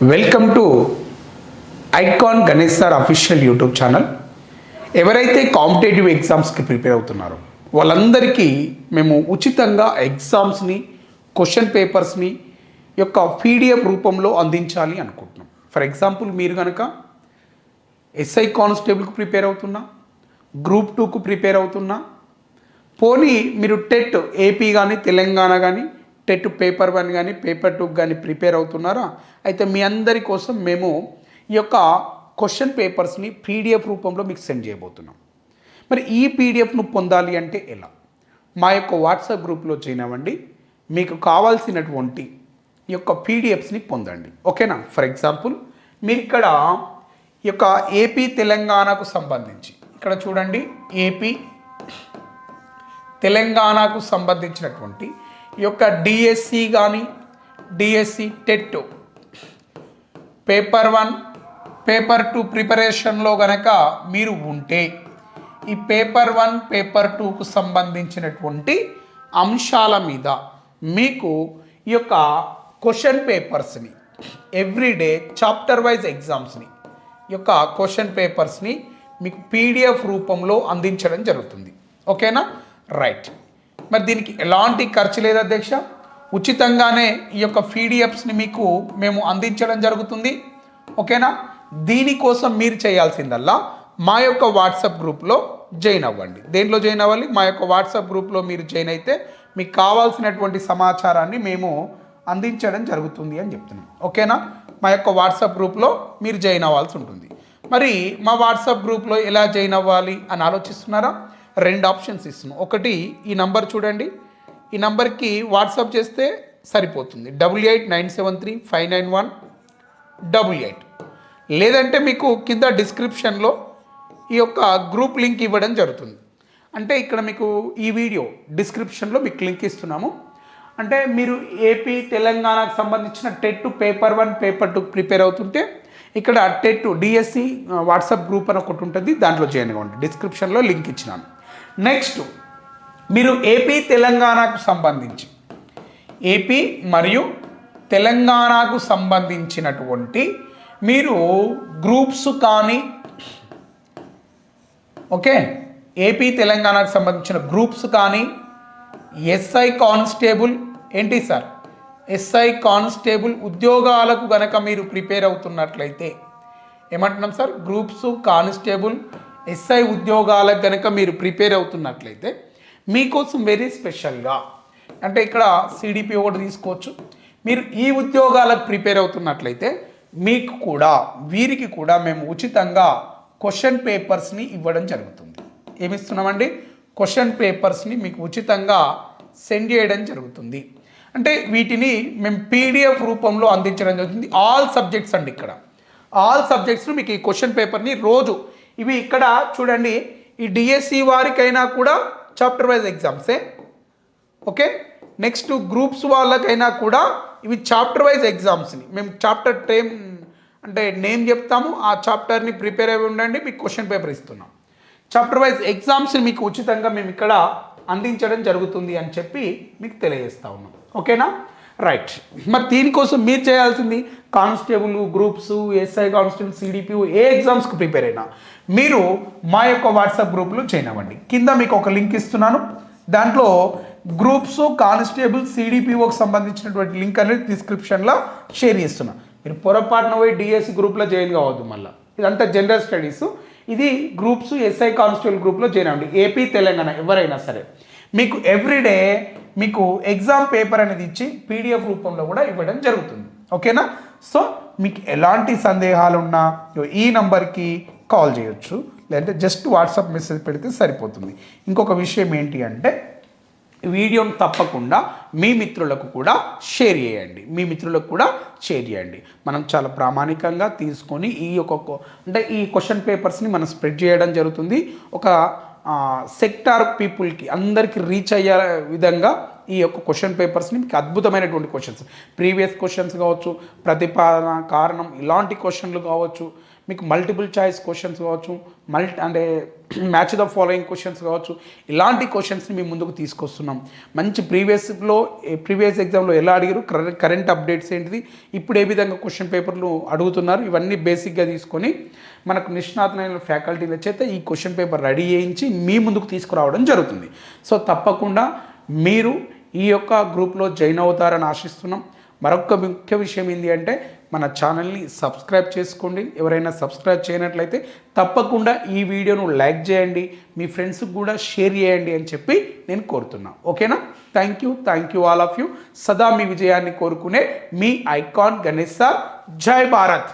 Welcome to icon Ganesh sir official YouTube channel ఎవరైతే competitive ఎగ్జామ్స్కి prepare అవుతున్నారో వాళ్ళందరికీ మేము ఉచితంగా ఎగ్జామ్స్ని క్వశ్చన్ పేపర్స్ని యొక్క పీడిఎఫ్ రూపంలో అందించాలి అనుకుంటున్నాం. ఫర్ ఎగ్జాంపుల్ మీరు కనుక ఎస్ఐ కానిస్టేబుల్కి ప్రిపేర్ అవుతున్నా గ్రూప్ టూకు ప్రిపేర్ అవుతున్నా పోనీ మీరు టెట్ ఏపీ కానీ తెలంగాణ కానీ టెట్ పేపర్ వన్ కానీ పేపర్ టూ కానీ ప్రిపేర్ అవుతున్నారా? అయితే మీ అందరి కోసం మేము ఈ యొక్క క్వశ్చన్ పేపర్స్ని పీడిఎఫ్ రూపంలో మీకు సెండ్ చేయబోతున్నాం. మరి ఈ పీడిఎఫ్ను పొందాలి అంటే ఎలా? మా యొక్క వాట్సాప్ గ్రూప్లో జాయిన్ అవ్వండి. మీకు కావాల్సినటువంటి ఈ యొక్క పీడిఎఫ్స్ని పొందండి. ఓకేనా? ఫర్ ఎగ్జాంపుల్ మీరు ఇక్కడ ఈ యొక్క ఏపీ తెలంగాణకు సంబంధించి ఇక్కడ చూడండి ఏపీ తెలంగాణకు సంబంధించినటువంటి యొక్క డిఎస్సి కానీ DSC TET paper one paper two ప్రిపరేషన్లో గనక మీరు ఉంటే ఈ పేపర్ వన్ పేపర్ టూకు సంబంధించినటువంటి అంశాల మీద మీకు ఈ యొక్క క్వశ్చన్ పేపర్స్ని ఎవ్రీడే చాప్టర్ వైజ్ ఎగ్జామ్స్ని ఈ యొక్క క్వశ్చన్ పేపర్స్ని మీకు పీడిఎఫ్ రూపంలో అందించడం జరుగుతుంది. ఓకేనా రైట్ మరి దీనికి ఎలాంటి ఖర్చు లేదు అధ్యక్ష. ఉచితంగానే ఈ యొక్క పీడిఎఫ్స్ని మీకు మేము అందించడం జరుగుతుంది. ఓకేనా? దీనికోసం మీరు చేయాల్సిందల్లా మా యొక్క వాట్సాప్ గ్రూప్లో జాయిన్ అవ్వండి. దేంట్లో జాయిన్ అవ్వాలి? మా యొక్క వాట్సాప్ గ్రూప్లో మీరు జాయిన్ అయితే మీకు కావాల్సినటువంటి సమాచారాన్ని మేము అందించడం జరుగుతుంది అని చెప్తున్నాం. ఓకేనా? మా యొక్క వాట్సాప్ గ్రూప్లో మీరు జాయిన్ అవ్వాల్సి ఉంటుంది. మరి మా వాట్సాప్ గ్రూప్లో ఎలా జాయిన్ అవ్వాలి అని ఆలోచిస్తున్నారా? రెండు ఆప్షన్స్ ఇస్తున్నాం. ఒకటి ఈ నంబర్ చూడండి. ఈ నంబర్కి వాట్సాప్ చేస్తే సరిపోతుంది. Double eight nine seven three five nine one double eight. లేదంటే మీకు కింద డిస్క్రిప్షన్లో ఈ యొక్క గ్రూప్ లింక్ ఇవ్వడం జరుగుతుంది. అంటే ఇక్కడ మీకు ఈ వీడియో డిస్క్రిప్షన్లో మీకు లింక్ ఇస్తున్నాము. అంటే మీరు ఏపీ తెలంగాణకు సంబంధించిన TET paper one paper two prepare అవుతుంటే ఇక్కడ టెట్ డిఎస్సి వాట్సాప్ గ్రూప్ అని ఒకటి ఉంటుంది. దాంట్లో జాయిన్ అవ్వండి. డిస్క్రిప్షన్లో లింక్ ఇచ్చినాను. నెక్స్ట్ మీరు ఏపీ తెలంగాణకు సంబంధించి ఏపీ మరియు తెలంగాణకు సంబంధించినటువంటి మీరు గ్రూప్స్ కానీ ఓకే ఏపీ తెలంగాణకు సంబంధించిన గ్రూప్స్ కానీ ఎస్ఐ కానిస్టేబుల్ ఏంటి సార్? ఎస్ఐ కానిస్టేబుల్ ఉద్యోగాలకు గనక మీరు ప్రిపేర్ అవుతున్నట్లయితే ఏమంటున్నాం సార్? గ్రూప్స్ కానిస్టేబుల్ ఎస్ఐ ఉద్యోగాలకు కనుక మీరు ప్రిపేర్ అవుతున్నట్లయితే మీకోసం వెరీ స్పెషల్గా అంటే ఇక్కడ సిడిపి ఒకటి తీసుకోవచ్చు. మీరు ఈ ఉద్యోగాలకు ప్రిపేర్ అవుతున్నట్లయితే మీకు కూడా వీరికి కూడా మేము ఉచితంగా క్వశ్చన్ పేపర్స్ని ఇవ్వడం జరుగుతుంది. ఏమిస్తున్నామండి? క్వశ్చన్ పేపర్స్ని మీకు ఉచితంగా సెండ్ చేయడం జరుగుతుంది. అంటే వీటిని మేము పీడిఎఫ్ రూపంలో అందించడం జరుగుతుంది. ఆల్ సబ్జెక్ట్స్ అండి ఇక్కడ. ఆల్ సబ్జెక్ట్స్ను మీకు ఈ క్వశ్చన్ పేపర్ని రోజు ఇవి ఇక్కడ చూడండి ఈ డిఎస్సి వారికైనా కూడా చాప్టర్ వైజ్ ఎగ్జామ్సే ఓకే? నెక్స్ట్ గ్రూప్స్ వాళ్ళకైనా కూడా ఇవి చాప్టర్ వైజ్ ఎగ్జామ్స్ని మేము చాప్టర్ టైం అంటే నేమ్ చెప్తాము ఆ చాప్టర్ని ప్రిపేర్ అయి ఉండండి మీకు క్వశ్చన్ పేపర్ ఇస్తున్నాం. చాప్టర్ వైజ్ ఎగ్జామ్స్ని మీకు ఉచితంగా మేము ఇక్కడ అందించడం జరుగుతుంది అని చెప్పి మీకు తెలియజేస్తా ఉన్నాం. ఓకేనా? రైట్ మరి దీనికోసం మీరు చేయాల్సింది constable groups SI constable CDP ఏ ఎగ్జామ్స్కి ప్రిపేర్ అయినా. మీరు మా యొక్క వాట్సాప్ గ్రూప్లో జాయిన్ అవ్వండి. కింద మీకు ఒక లింక్ ఇస్తున్నాను. దాంట్లో గ్రూప్స్ కానిస్టేబుల్ సిడిపిఓకి సంబంధించినటువంటి లింక్ అనేది డిస్క్రిప్షన్లో షేర్ చేస్తున్నా. మీరు పొరపాటున పోయి డిఎస్సి గ్రూప్లో జాయిన్ కావద్దు మళ్ళీ. ఇదంతా జనరల్ స్టడీస్ ఇది గ్రూప్స్ ఎస్ఐ కానిస్టేబుల్ గ్రూప్లో జాయిన్ అవ్వండి. ఏపీ తెలంగాణ ఎవరైనా సరే. మీకు ఎవ్రీడే మీకు ఎగ్జామ్ పేపర్ అనేది ఇచ్చి పీడిఎఫ్ రూపంలో కూడా ఇవ్వడం జరుగుతుంది. ఓకేనా? సో మీకు ఎలాంటి సందేహాలు ఉన్నా ఈ నంబర్కి కాల్ చేయొచ్చు. లేదంటే జస్ట్ వాట్సాప్ మెసేజ్ పెడితే సరిపోతుంది. ఇంకొక విషయం ఏంటి అంటే వీడియోను తప్పకుండా మీ మిత్రులకు కూడా షేర్ చేయండి. మీ మిత్రులకు కూడా షేర్ చేయండి. మనం చాలా ప్రామాణికంగా తీసుకొని ఈ యొక్క అంటే ఈ క్వశ్చన్ పేపర్స్ని మనం స్ప్రెడ్ చేయడం జరుగుతుంది. ఒక సెక్టార్ పీపుల్కి అందరికీ రీచ్ అయ్యే విధంగా ఈ యొక్క క్వశ్చన్ పేపర్స్ని మీకు అద్భుతమైనటువంటి క్వశ్చన్స్ ప్రీవియస్ క్వశ్చన్స్ కావచ్చు ప్రతిపాదన కారణం ఇలాంటి క్వశ్చన్లు కావచ్చు. మీకు మల్టిపుల్ చాయిస్ క్వశ్చన్స్ కావచ్చు మల్టీ అంటే మ్యాచ్ ద ఫాలోయింగ్ క్వశ్చన్స్ కావచ్చు ఇలాంటి క్వశ్చన్స్ని మేము ముందుకు తీసుకొస్తున్నాం. మంచి ప్రీవియస్లో ప్రీవియస్ ఎగ్జామ్లో ఎలా అడిగారు కరెంట్ అప్డేట్స్ ఏంటిది ఇప్పుడు ఏ విధంగా క్వశ్చన్ పేపర్లు అడుగుతున్నారు ఇవన్నీ బేసిక్గా తీసుకొని మనకు నిష్ణాతమైన ఫ్యాకల్టీల చేత ఈ క్వశ్చన్ పేపర్ రెడీ చేయించి మీ ముందుకు తీసుకురావడం జరుగుతుంది. సో తప్పకుండా మీరు ఈ యొక్క గ్రూప్లో జాయిన్ అవుతారని ఆశిస్తున్నాం. మరొక ముఖ్య విషయం ఏంటి అంటే మన ఛానల్ని సబ్స్క్రైబ్ చేసుకోండి. ఎవరైనా సబ్స్క్రైబ్ చేయనట్లయితే తప్పకుండా ఈ వీడియోను లైక్ చేయండి. మీ ఫ్రెండ్స్కి కూడా షేర్ చేయండి అని చెప్పి నేను కోరుతున్నా. ఓకేనా? Thank you. Thank you all of you. సదా మీ విజయాన్ని కోరుకునే మీ ఐకాన్ గణేష్ సార్. జై భారత్.